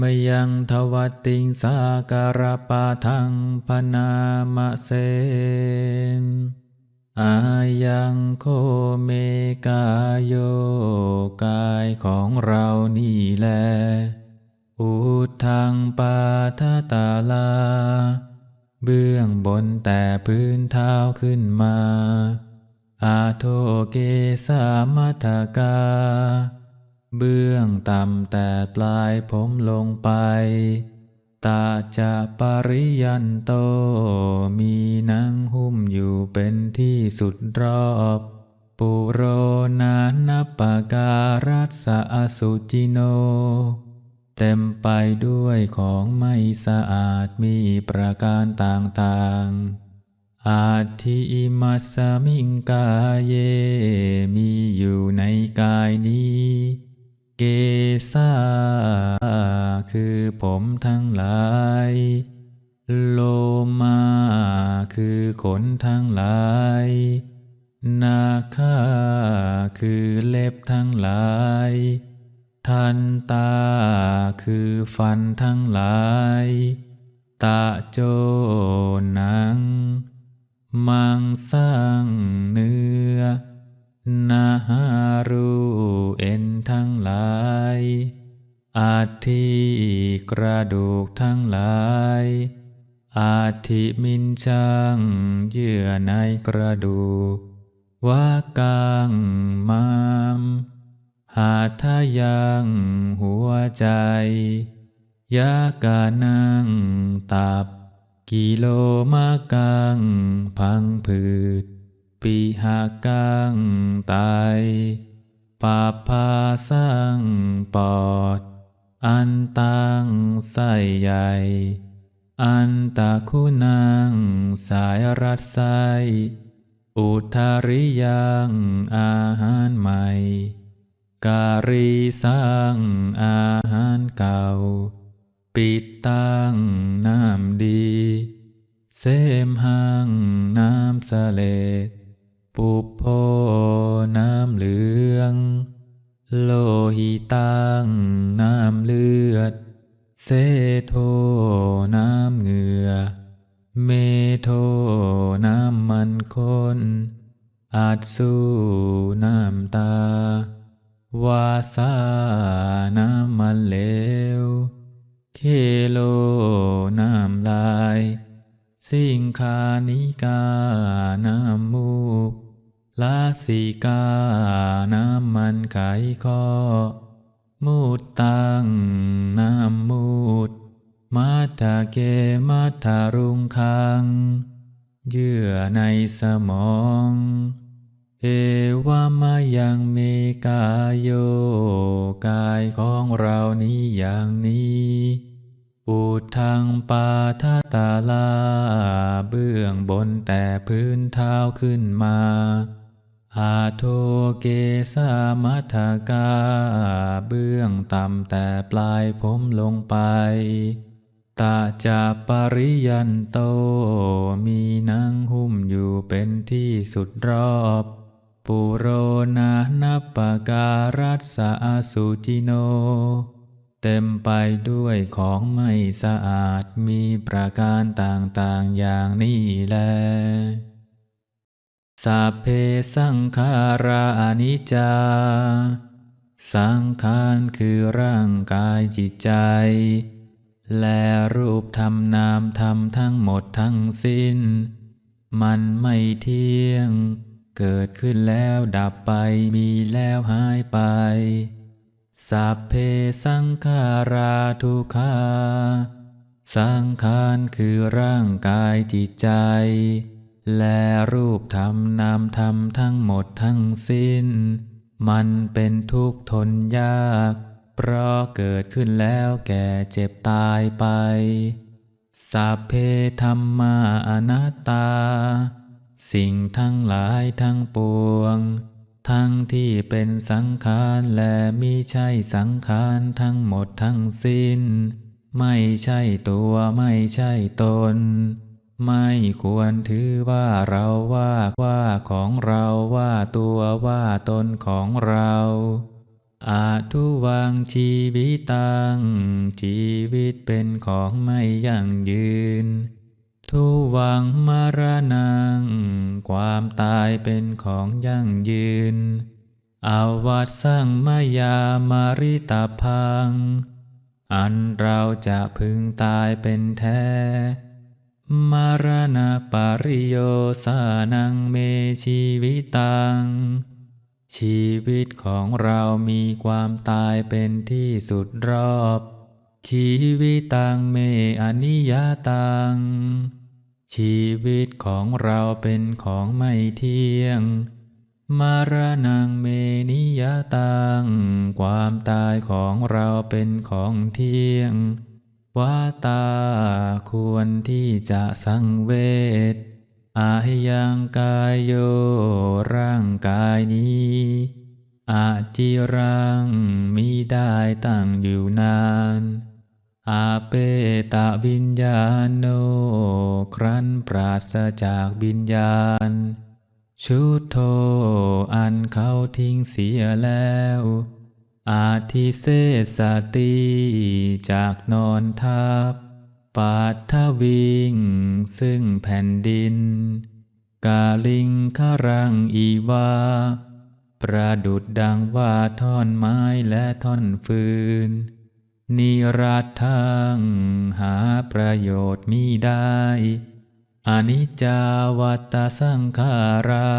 มยังทวติงสาการปาทังพนามเสนอายังโคเมกายโยกายของเรานี่แล อุทังปาทตาลา เบื้องบนแต่พื้นเท้าขึ้นมา อาโทเกสามัทกา เบื้องต่ำแต่ปลายผมลงไป ตาจะปริยันโต มีหนังหุ้มอยู่เป็นที่สุดรอบ ปุโรนานปาการัสสะอสุจิโน เต็มไปด้วยของไม่สะอาดมีประการต่างๆอาทิมัสสมิงกายเยมีอยู่ในกายนี้ เกสาคือผมทั้งหลาย โลมาคือขนทั้งหลาย นาคาคือเล็บทั้งหลาย ทันตาคือฟันทั้งหลายตาโจหนัง มังสังเนื้อ นาหารูเอ็นทั้งหลายอาทิกระดูกทั้งหลายอาทิมินชังเยื่อในกระดูกวากางมาม หาทายังหัวใจ ยากานังตับ กิโลมากังพังผืด ปีหากังไตปาพาสังปอด อันตังไส้ใหญ่ อันตะคุณังสายรัดไส้อุทาริยังอาหารใหม่ การีสังอาหารเก่า ปิดตังน้ำดี เสมหังน้ำสเลด ปุพโพน้ำเหลือง โลหิตังน้ำเลือด เซโทน้ำเหงื่อ เมโทน้ำมันข้นอาจสู้น้ำตา วาสาน้ำมันเหลว เคโลน้ำลาย สิงคานิกาน้ำมูก ลาสิกา น้ำมันไขข้อ มูดตังน้ำมูดมัทธเกมัทารุงคัง เยื่อในสมอง เอวามายังเมกายโย กายของเรานี้อย่างนี้อุทังปาทตาลา เบื้องบนแต่พื้นเท้าขึ้นมา อาโทเกสามัทกา เบื้องต่ำแต่ปลายผมลงไป ตาจะปริยันโต มีนังหุ้มอยู่เป็นที่สุดรอบ ปุโรนานัปปการัสสะอสุจิโน เต็มไปด้วยของไม่สะอาดมีประการต่างๆอย่างนี้แล สัพเพสังขารานิจจา สังขารคือร่างกายจิตใจ และรูปธรรมนามธรรมทั้งหมดทั้งสิ้น มันไม่เที่ยง เกิดขึ้นแล้วดับไปมีแล้วหายไป สัพเพสังขาราทุกขาสังขารคือร่างกายจิตใจ และรูปธรรมนามธรรมทั้งหมดทั้งสิ้น มันเป็นทุกข์ทนยาก เพราะเกิดขึ้นแล้วแก่เจ็บตายไป สัพเพธรรมาอนัตตา สิ่งทั้งหลายทั้งปวง ทั้งที่เป็นสังขารและมิใช่สังขารทั้งหมดทั้งสิ้น ไม่ใช่ตัวไม่ใช่ตน ไม่ควรถือว่าเราว่าว่าของเราว่าตัวว่าตนของเราอาทุวังชีวิตัง ชีวิตเป็นของไม่ยั่งยืน ทุวังมรณัง ความตายเป็นของยั่งยืน อาวัตสังมายามาริตาพัง อันเราจะพึงตายเป็นแท้ มรณะปริโยสานังเมชีวิตัง ชีวิตของเรามีความตายเป็นที่สุดรอบ ชีวิตตังเมอนิยตัง ชีวิตของเราเป็นของไม่เที่ยง มารณังเมนิยตัง ความตายของเราเป็นของเที่ยง วาตาควรที่จะสังเวชอายังกายโยร่างกายนี้อาจิรังมิได้ตั้งอยู่นาน อาเปตะวิญญาโน ครั้นปราศจากวิญญาณ ชุดโทอันเขาทิ้งเสียแล้ว อาทิเสสติจากนอนทับปาทวิงซึ่งแผ่นดิน กาลิงครังอีวา ประดุดดังว่าท่อนไม้และท่อนฟืน นิรัตทังหาประโยชน์มิได้ อนิจจาวัตตสังขารา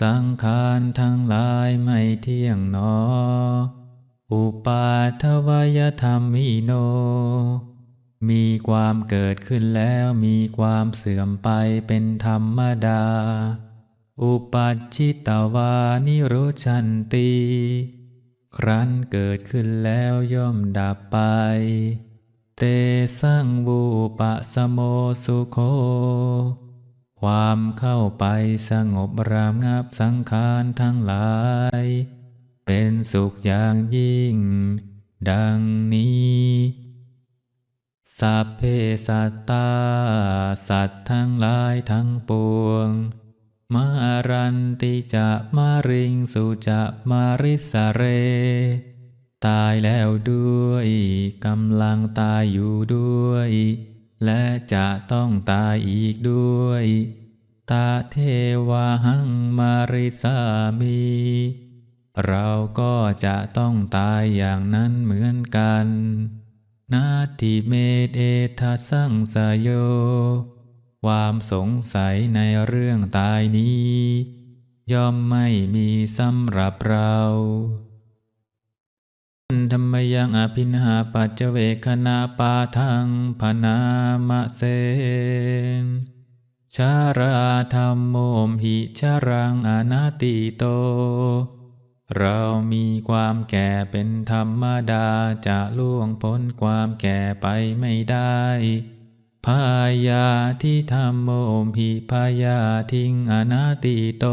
สังขารทั้งหลายไม่เที่ยงหนอ อุปาทวยธรรมิโน มีความเกิดขึ้นแล้วมีความเสื่อมไปเป็นธรรมดา อุปัชชิตวานิโรชันติครั้นเกิดขึ้นแล้วย่อมดับไป เตสังวูปะสโมสุโค ความเข้าไปสงบรามงับสังขารทั้งหลาย เป็นสุขอย่างยิ่ง ดังนี้สัพเพสัตตา สัตว์ทั้งหลายทั้งปวง มารันติจะมาริงสุจะมาริสเร ตายแล้วด้วยกำลังตายอยู่ด้วย และจะต้องตายอีกด้วย ตาเทวาหังมาริสามี เราก็จะต้องตายอย่างนั้นเหมือนกัน นาทิเมเอทัสังสยโย ความสงสัยในเรื่องตายนี้ ย่อมไม่มีสำหรับเรา ธรรมยังอภินหาปัจเจเวคณาปาทังพนามะเสนชาราธรรมโมมหิชารังอนาติโต เรามีความแก่เป็นธรรมดาจะล่วงพ้นความแก่ไปไม่ได้พายาที่ธรรมโมมหิพายาทิ้งอนาติโต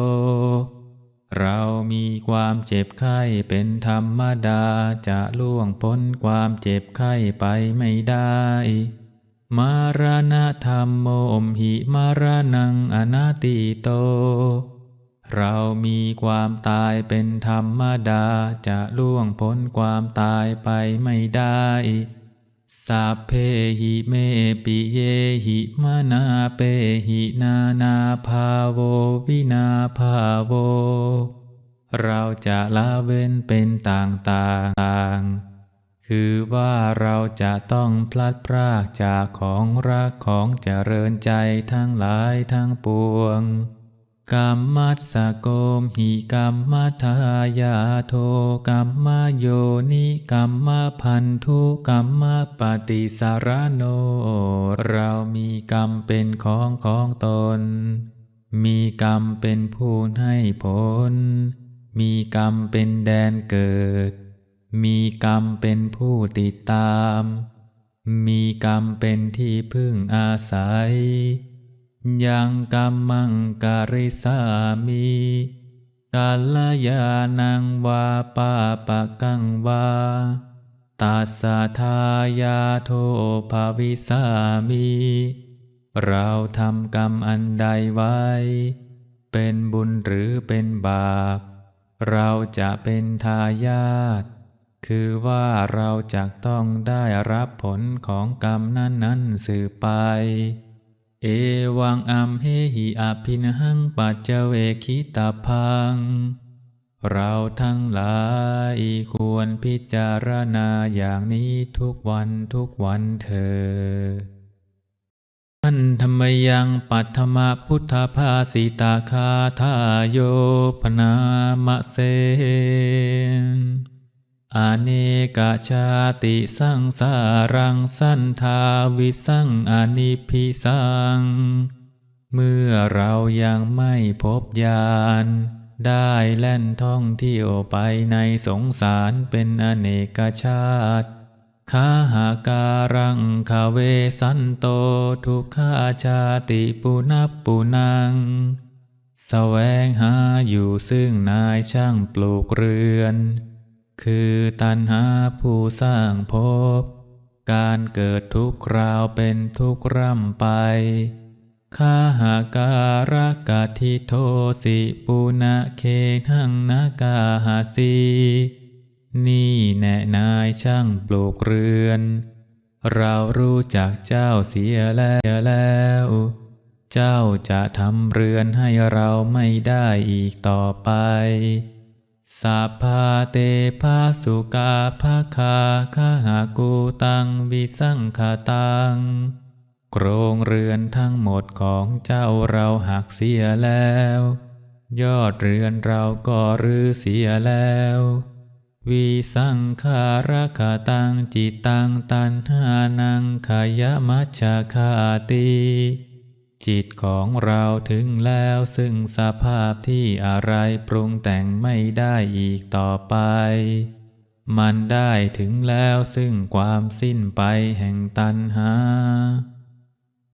เรามีความเจ็บไข้เป็นธรรมดา จะล่วงพ้นความเจ็บไข้ไปไม่ได้ มารณะธรรมโมมหิมารนังอนาติโต เรามีความตายเป็นธรรมดา จะล่วงพ้นความตายไปไม่ได้ สัพเพหิเมปิเยหิมานาเปหินานาภาโววินาภาโว เราจะละเว้นเป็นต่างๆ คือว่าเราจะต้องพลัดพรากจากของรักของเจริญใจทั้งหลายทั้งปวง กรรมัสสะโกมหิกรรมัทายาโทกรรมโยนิกรรมพันธุกรรมปฏิสารโน เรามีกรรมเป็นของของตน มีกรรมเป็นผู้ให้ผล มีกรรมเป็นแดนเกิด มีกรรมเป็นผู้ติดตาม มีกรรมเป็นที่พึ่งอาศัย ยังกรรมังการิสามีกาลยานังวาปาปะกังวาตัสสะทายาโทภาวิสามี เราทำกรรมอันใดไว้ เป็นบุญหรือเป็นบาป เราจะเป็นทายาท คือว่าเราจะต้องได้รับผลของกรรมนั้นๆสืบไป เอวังอัมเหหิอภินหังปัจเจเวคิตาพัง เราทั้งหลายควรพิจารณาอย่างนี้ทุกวันทุกวันเธอญอันธรรมยังปัทมพุทธภาสิตาคาทาโยปนามะเส อเนกชาติสังสารังสันทาวิสังอนิพิสัง เมื่อเรายังไม่พบญาณได้แล่นท่องเที่ยวไปในสงสารเป็นอเนกชาติคาหาการังคาเวสันโตทุกขาชาติปุนับปุนังแสวงหาอยู่ซึ่งนายช่างปลูกเรือน คือตันหาผู้สร้างภพ การเกิดทุกคราวเป็นทุกร่ำไปคาหาการกาทิโทสิปุณะเคหังนากาหาสีนี่แน่นายช่างปลูกเรือน เรารู้จักเจ้าเสียแล้ว เจ้าจะทำเรือนให้เราไม่ได้อีกต่อไป สัพพาเตภาสุกาภาคาคาหากูตังวิสังขาตังโครงเรือนทั้งหมดของเจ้าเราหักเสียแล้ว ยอดเรือนเราก็รื้อเสียแล้ว วิสังขารคาตังจิตตังตันหานังขายมัชฌาคาติ จิตของเราถึงแล้วซึ่งสภาพที่อะไรปรุงแต่งไม่ได้อีกต่อไป มันได้ถึงแล้วซึ่งความสิ้นไปแห่งตัณหา